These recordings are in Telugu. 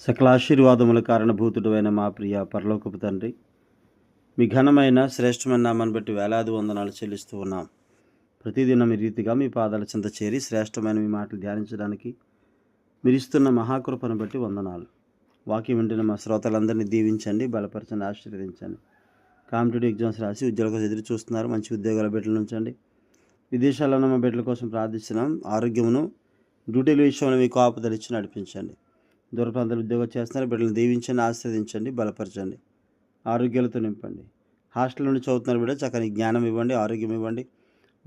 సకల ఆశీర్వాదముల కారణభూతుడు మా ప్రియ పరలోకపు తండ్రి మీ ఘనమైన శ్రేష్టమైన నామాన్ని బట్టి వేలాది వందనాలు చెల్లిస్తూ ఉన్నాం. ప్రతిదినం ఈ రీతిగా మీ పాదాల చెంత చేరి శ్రేష్టమైన మీ మాటలు ధ్యానించడానికి మీరు ఇస్తున్న మహాకృపను బట్టి వందనాలు. వాక్యం వింటున్న మా శ్రోతలందరినీ దీవించండి బలపరచండి ఆశీర్వదించండి. కాంపిటేటివ్ ఎగ్జామ్స్ రాసి ఉద్యోగాల కోసం ఎదురు చూస్తున్నారు. మంచి ఉద్యోగాల బిడ్డలు ఉంచండి. విదేశాల్లో ఉన్న మా బిడ్డల కోసం ప్రార్థిస్తున్నాం. ఆరోగ్యమును డ్యూటీల విషయంలో మీకు ఆపదలిచ్చి నడిపించండి. దూర ప్రాంతాలు ఉద్యోగం చేస్తున్నారు. బిడ్డలు దీవించండి ఆస్వాదించండి బలపరచండి. ఆరోగ్యాలతో నింపండి. హాస్టల్ నుండి చదువుతున్నారు బిడ్డ చక్కని జ్ఞానం ఇవ్వండి ఆరోగ్యం ఇవ్వండి.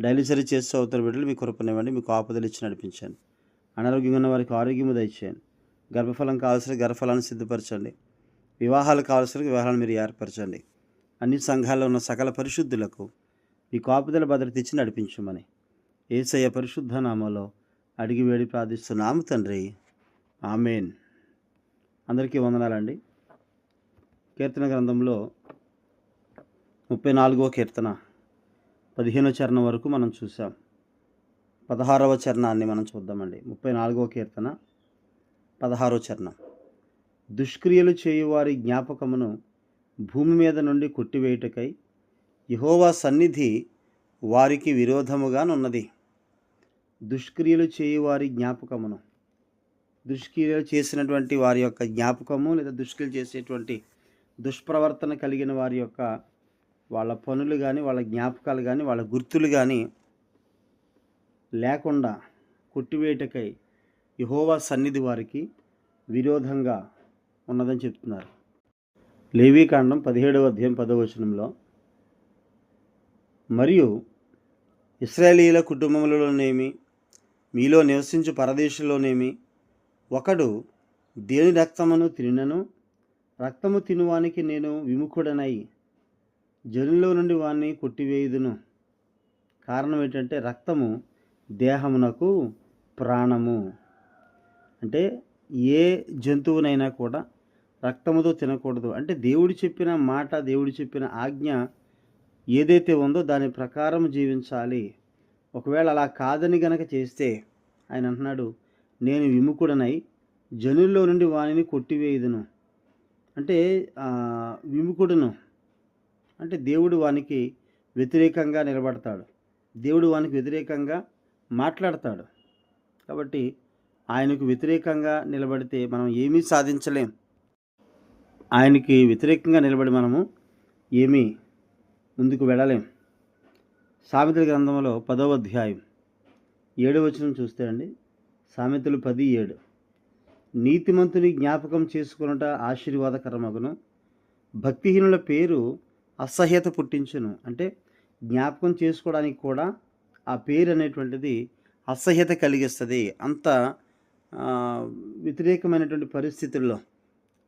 డైలీ సరి చేసి చదువుతున్న బిడ్డలు మీ కృపనివ్వండి మీకు ఆపదలు ఇచ్చి నడిపించండి. అనారోగ్యంగా ఉన్న వారికి ఆరోగ్యము దయచేయండి. గర్భఫలం కావాల్సిన గర్భఫలాన్ని సిద్ధపరచండి. వివాహాలు కావాల్సిన వివాహాలను మీరు ఏర్పరచండి. అన్ని సంఘాల్లో ఉన్న సకల పరిశుద్ధులకు మీ కాపుదల భద్రత ఇచ్చి నడిపించమని ఏసయ్య పరిశుద్ధ నామలో అడిగి వేడి ప్రార్థిస్తున్నాము తండ్రి. ఆమెన్. అందరికీ వందనాలండి. కీర్తన గ్రంథంలో ముప్పై నాలుగవ కీర్తన పదిహేనవ చరణం వరకు మనం చూసాం పదహారవ చరణాన్ని మనం చూద్దామండి. ముప్పై నాలుగవ కీర్తన పదహారవ చరణం. దుష్క్రియలు చేయువారి జ్ఞాపకమును భూమి మీద నుండి కొట్టివేయుటకై యహోవా సన్నిధి వారికి విరోధముగానున్నది. దుష్క్రియలు చేయువారి జ్ఞాపకమును దుష్క్రియలు చేసినటువంటి వారి యొక్క జ్ఞాపకము లేదా దుష్క్రియలు చేసేటువంటి దుష్ప్రవర్తన కలిగిన వారి యొక్క వాళ్ళ పనులు కానీ వాళ్ళ జ్ఞాపకాలు కానీ వాళ్ళ గుర్తులు కానీ లేకుండా కొట్టివేటకై యహోవా సన్నిధి వారికి విరోధంగా ఉన్నదని చెప్తున్నారు. లేవీకాండం పదిహేడవ అధ్యాయం పదవచనంలో మరియు ఇస్రాయేలీల కుటుంబములలోనేమి మీలో నివసించు పరదేశంలోనేమి ఒకడు దేని రక్తమును తినను రక్తము తినువానికి నేను విముఖుడనై జనులో నుండి వాణ్ణి కొట్టివేయుదును. కారణం ఏంటంటే రక్తము దేహమునకు ప్రాణము. అంటే ఏ జంతువునైనా కూడా రక్తముతో తినకూడదు. అంటే దేవుడు చెప్పిన మాట దేవుడు చెప్పిన ఆజ్ఞ ఏదైతే ఉందో దాని ప్రకారం జీవించాలి. ఒకవేళ అలా కాదని గనక చేస్తే ఆయన అంటున్నాడు నేను విముఖుడనై జనుల్లో నుండి వానిని కొట్టివేయుదును. అంటే విముఖుడును అంటే దేవుడు వానికి వ్యతిరేకంగా నిలబడతాడు. దేవుడు వానికి వ్యతిరేకంగా మాట్లాడతాడు. కాబట్టి ఆయనకు వ్యతిరేకంగా నిలబడితే మనం ఏమీ సాధించలేం. ఆయనకి వ్యతిరేకంగా నిలబడి మనము ఏమీ ముందుకు వెళ్ళలేం. సామెతల గ్రంథంలో పదవ అధ్యాయం ఏడవ వచనం చూస్తే అండి సామెతలు పది ఏడు. నీతిమంతుని జ్ఞాపకం చేసుకున్నట ఆశీర్వాదకరమగును. భక్తిహీనుల పేరు అసహ్యత పుట్టించును. అంటే జ్ఞాపకం చేసుకోవడానికి కూడా ఆ పేరు అనేటువంటిది అసహ్యత కలిగిస్తుంది. అంత వ్యతిరేకమైనటువంటి పరిస్థితుల్లో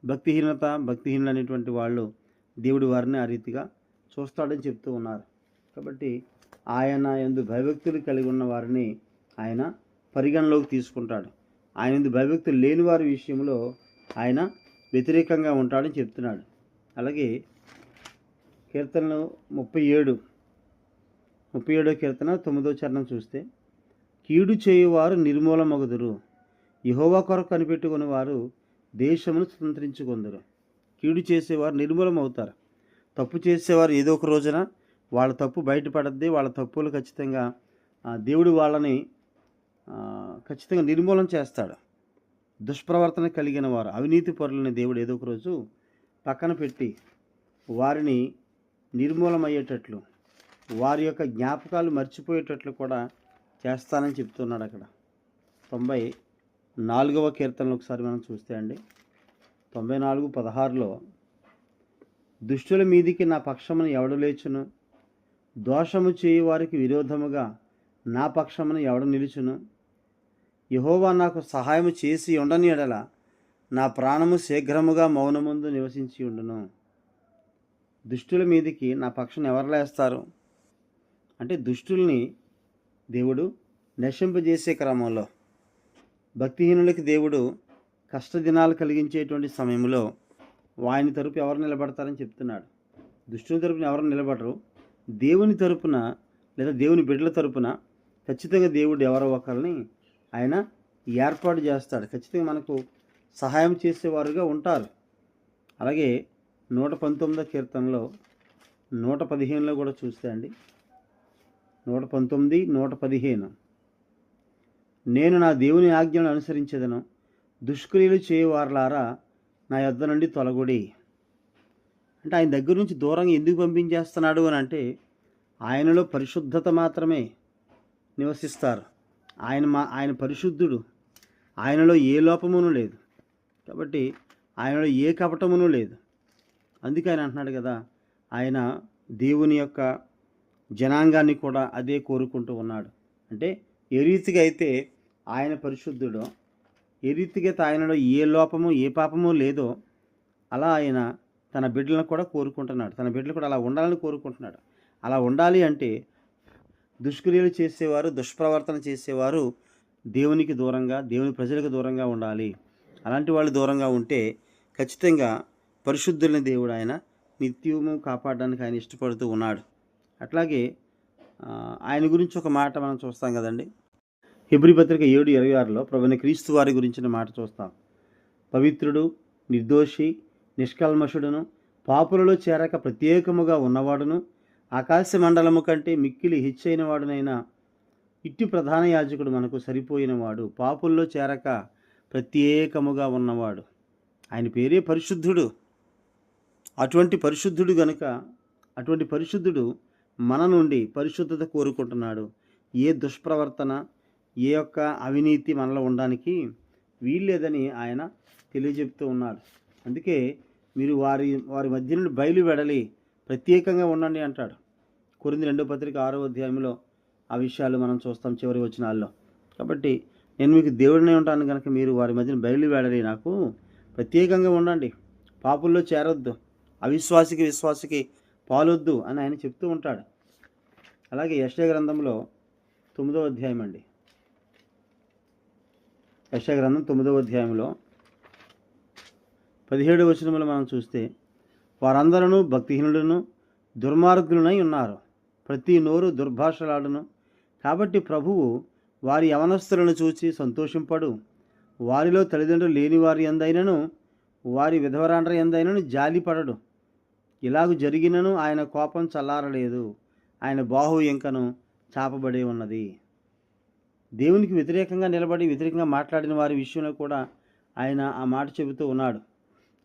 భక్తిహీనత భక్తిహీనులు అనేటువంటి వాళ్ళు దేవుడి వారిని ఆ రీతిగా చూస్తాడని చెప్తూ ఉన్నారు. కాబట్టి ఆయన ఎందు భయభక్తులు కలిగి ఉన్న వారిని ఆయన పరిగణలోకి తీసుకుంటాడు. ఆయన ఎందు భయభక్తులు లేని వారి విషయంలో ఆయన వ్యతిరేకంగా ఉంటాడని చెప్తున్నాడు. అలాగే కీర్తనలు ముప్పై ఏడు ముప్పై ఏడో కీర్తన తొమ్మిదో చరణం చూస్తే కీడు చేయువారు నిర్మూలమగుదురు. యహోవా కొరకు కనిపెట్టుకుని వారు దేశమును స్వతంత్రించుకుందరు. కీడు చేసేవారు నిర్మూలమవుతారు. తప్పు చేసేవారు ఏదో ఒక రోజున వాళ్ళ తప్పు బయటపడద్ది వాళ్ళ తప్పులు ఖచ్చితంగా ఆ, దేవుడు వాళ్ళని ఖచ్చితంగా నిర్మూలన చేస్తాడు. దుష్ప్రవర్తన కలిగిన వారు అవినీతి పరులని దేవుడు ఏదో ఒక రోజు పక్కన పెట్టి వారిని నిర్మూలమయ్యేటట్లు వారి యొక్క జ్ఞాపకాలు మర్చిపోయేటట్లు కూడా చేస్తానని చెప్తున్నాడు అక్కడ. తొంభై నాలుగవ కీర్తనలు ఒకసారి మనం చూస్తే అండి. తొంభై నాలుగు పదహారులో దుష్టుల మీదికి నా పక్షమును ఎవడు లేచును? దోషము చేయి వారికి విరోధముగా నా పక్షమును ఎవడు నిలుచును? యహోవా నాకు సహాయము చేసి ఉండని ఎడల నా ప్రాణము శీఘ్రముగా మౌనముందు నివసించి ఉండును. దుష్టుల మీదికి నా పక్షం ఎవరు లేస్తారు? అంటే దుష్టుల్ని దేవుడు నశింపజేసే క్రమంలో భక్తిహీనులకి దేవుడు కష్టదినాలు కలిగించేటువంటి సమయంలో వాని తరపు ఎవరు నిలబడతారని చెప్తున్నాడు. దుష్టుని తరపున ఎవరు నిలబడరు? దేవుని తరపున లేదా దేవుని బిడ్డల తరపున ఖచ్చితంగా దేవుడు ఎవరో ఒకరిని ఆయన ఏర్పాటు చేస్తాడు. ఖచ్చితంగా మనకు సహాయం చేసేవారుగా ఉంటారు. అలాగే నూట పంతొమ్మిదో కీర్తనలో నూట పదిహేనులో కూడా చూస్తే అండి. నూట పంతొమ్మిది నూట పదిహేను. నేను నా దేవుని ఆజ్ఞలను అనుసరించేదను. దుష్క్రియలు చేయవారులారా నా యొద్ద నుండి తొలగుడి. అంటే ఆయన దగ్గర నుంచి దూరంగా ఎందుకు పంపించేస్తున్నాడు అని అంటే ఆయనలో పరిశుద్ధత మాత్రమే నివసిస్తారు. ఆయన మా ఆయన పరిశుద్ధుడు. ఆయనలో ఏ లోపమును లేదు. కాబట్టి ఆయనలో ఏ కపటమును లేదు. అందుకే ఆయన అంటున్నాడు కదా ఆయన దేవుని యొక్క జనాంగాన్ని కూడా అదే కోరుకుంటూ ఉన్నాడు. అంటే ఏ రీతిగా అయితే ఆయన పరిశుద్ధుడో ఏ రీతిగా ఆయనలో ఏ లోపము ఏ పాపము లేదో అలా ఆయన తన బిడ్డలను కూడా కోరుకుంటున్నాడు. తన బిడ్డలు కూడా అలా ఉండాలని కోరుకుంటున్నాడు. అలా ఉండాలి అంటే దుష్క్రియలు చేసేవారు దుష్ప్రవర్తన చేసేవారు దేవునికి దూరంగా దేవుని ప్రజలకు దూరంగా ఉండాలి. అలాంటి వాళ్ళు దూరంగా ఉంటే ఖచ్చితంగా పరిశుద్ధులైన దేవుడు ఆయన నిత్యము కాపాడడానికి ఆయన ఇష్టపడుతూ ఉన్నాడు. అట్లాగే ఆయన గురించి ఒక మాట మనం చూస్తాం కదండి. హిబ్రి పత్రిక ఏడు ఇరవై ఆరులో ప్రభుని క్రీస్తు వారి గురించిన మాట చూస్తాం. పవిత్రుడు నిర్దోషి నిష్కల్మషుడును పాపులలో చేరక ప్రత్యేకముగా ఉన్నవాడును ఆకాశమండలము కంటే మిక్కిలి హిచ్చైన వాడునైనా ఇట్టి ప్రధాన యాజకుడు మనకు సరిపోయినవాడు పాపుల్లో చేరక ప్రత్యేకముగా ఉన్నవాడు. ఆయన పేరే పరిశుద్ధుడు. అటువంటి పరిశుద్ధుడు గనుక అటువంటి పరిశుద్ధుడు మన నుండి పరిశుద్ధత కోరుకుంటున్నాడు. ఏ దుష్ప్రవర్తన ఏ యొక్క అవినీతి మనలో ఉండడానికి వీల్లేదని ఆయన తెలియజెప్తూ ఉన్నాడు. అందుకే మీరు వారి వారి మధ్య నుండి బయలు వెడలి ప్రత్యేకంగా ఉండండి అంటాడు. కొరింది రెండో పత్రిక ఆరో అధ్యాయంలో ఆ విషయాలు మనం చూస్తాం చివరి వచనాల్లో. కాబట్టి నేను మీకు దేవుడినే ఉంటాను కనుక మీరు వారి మధ్యన బయలు వెడలి నాకు ప్రత్యేకంగా ఉండండి. పాపుల్లో చేరొద్దు. అవిశ్వాసికి విశ్వాసికి పాలొద్దు అని ఆయన చెప్తూ ఉంటాడు. అలాగే యశ గ్రంథంలో తొమ్మిదవ అధ్యాయం అండి. యశ గ్రంథం తొమ్మిదో అధ్యాయంలో పదిహేడు వచనములు మనం చూస్తే వారందరూ భక్తిహీనులను దుర్మార్గులనై ఉన్నారు. ప్రతి నోరు దుర్భాషలాడును. కాబట్టి ప్రభువు వారి యవనస్తులను చూచి సంతోషింపడు. వారిలో తల్లిదండ్రులు లేని వారి ఎందైనను వారి విధవరాండ్ర ఎందైనను జాలిపడడు. ఇలాగ జరిగినను ఆయన కోపం చల్లారలేదు. ఆయన బాహు ఇంకను చాపబడి ఉన్నది. దేవునికి వ్యతిరేకంగా నిలబడి వ్యతిరేకంగా మాట్లాడిన వారి విషయంలో కూడా ఆయన ఆ మాట చెబుతూ ఉన్నాడు.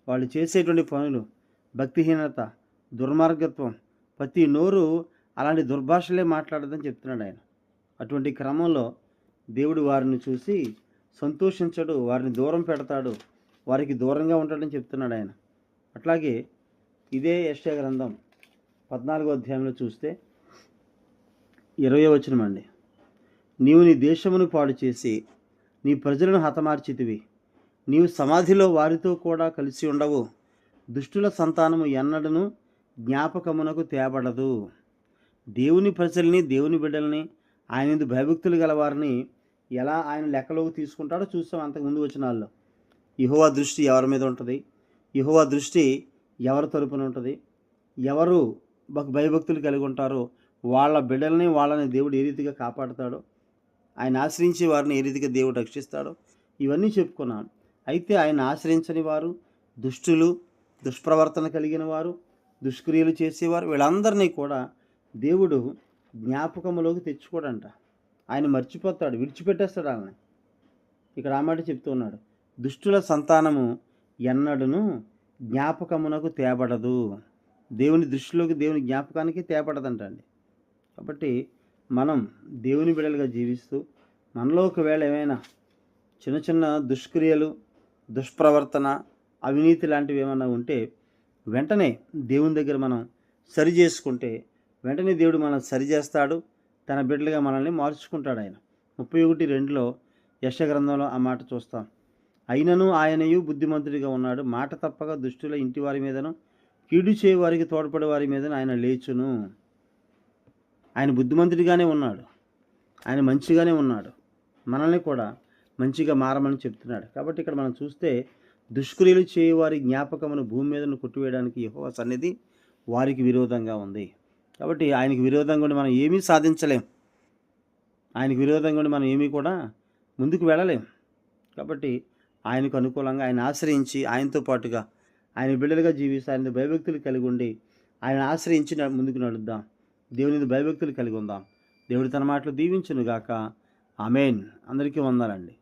వాళ్ళు చేసేటువంటి పనులు భక్తిహీనత దుర్మార్గత్వం ప్రతి నోరు అలాంటి దుర్భాషలే మాట్లాడదని చెప్తున్నాడు ఆయన. అటువంటి క్రమంలో దేవుడు వారిని చూసి సంతోషించడు వారిని దూరం పెడతాడు వారికి దూరంగా ఉంటాడని చెప్తున్నాడు ఆయన. అట్లాగే ఇదే యశ్య గ్రంథం పద్నాలుగో అధ్యాయంలో చూస్తే ఇరవై వచనం అండి. నీవు నీ దేశమును పాడు చేసి నీ ప్రజలను హతమార్చితివి. నీవు సమాధిలో వారితో కూడా కలిసి ఉండవు. దుష్టుల సంతానము ఎన్నడను జ్ఞాపకమునకు తేబడదు. దేవుని ప్రజల్ని దేవుని బిడ్డల్ని ఆయన భయభక్తులు గలవారిని ఎలా ఆయన లెక్కలోకి తీసుకుంటాడో చూస్తాం అంతకుముందు వాళ్ళు ఇహోవా దృష్టి ఎవరి మీద ఉంటుంది? ఇహోవా దృష్టి ఎవరి తరపున ఉంటుంది? ఎవరు భక్- భయభక్తులు కలిగి ఉంటారో వాళ్ళ బిడ్డల్ని వాళ్ళని దేవుడు ఏ రీతిగా కాపాడుతాడో ఆయన ఆశ్రయించే వారిని ఏ రీతిగా దేవుడు రక్షిస్తాడో ఇవన్నీ చెప్పుకున్నాం. అయితే ఆయన ఆశ్రయించని వారు దుష్టులు దుష్ప్రవర్తన కలిగిన వారు దుష్క్రియలు చేసేవారు వీళ్ళందరినీ కూడా దేవుడు జ్ఞాపకములోకి తెచ్చుకోడంట. ఆయన మర్చిపోతాడు విడిచిపెట్టేస్తాడు వాళ్ళని. ఇక్కడ ఆ మాట చెప్తూ ఉన్నాడు. దుష్టుల సంతానము ఎన్నడను జ్ఞాపకమునకు తేబడదు. దేవుని దృష్టిలోకి దేవుని జ్ఞాపకానికి తేపడదంటండి కాబట్టి మనం దేవుని బిడలుగా జీవిస్తూ మనలో ఒకవేళ ఏమైనా చిన్న చిన్న దుష్క్రియలు దుష్ప్రవర్తన అవినీతి లాంటివి ఏమైనా ఉంటే వెంటనే దేవుని దగ్గర మనం సరి చేసుకుంటే వెంటనే దేవుడు మనం సరి చేస్తాడు. తన బిడ్డలుగా మనల్ని మార్చుకుంటాడు ఆయన. ముప్పై ఒకటి రెండులో యశ గ్రంథంలో ఆ మాట చూస్తాం. అయినను ఆయనయు బుద్ధిమంతుడిగా ఉన్నాడు. మాట తప్పక దుష్టుల ఇంటి వారి మీదను కీడు చేయవారికి తోడ్పడే వారి మీదను ఆయన లేచును. ఆయన బుద్ధిమంతుడిగానే ఉన్నాడు. ఆయన మంచిగానే ఉన్నాడు. మనల్ని కూడా మంచిగా మారమని చెప్తున్నాడు. కాబట్టి ఇక్కడ మనం చూస్తే దుష్క్రియలు చేయవారి జ్ఞాపకమును భూమి మీదను కొట్టివేయడానికి యెహోవా సన్నిధి వారికి విరోధంగా ఉంది. కాబట్టి ఆయనకి విరోధంగా ఉండి మనం ఏమీ సాధించలేం. ఆయనకి విరోధంగా ఉండి మనం ఏమీ కూడా ముందుకు వెళ్ళలేం. కాబట్టి ఆయనకు అనుకూలంగా ఆయన ఆశ్రయించి ఆయనతో పాటుగా ఆయన బిడ్డలుగా జీవిస్తూ ఆయన భయభక్తులు కలిగి ఉండి ఆయన ఆశ్రయించి ముందుకు నడుద్దాం. దేవుని భయభక్తులు కలిగి ఉందాం. దేవుడు తన మాటలు దీవించునుగాక. ఆమెన్. అందరికీ వందాలండి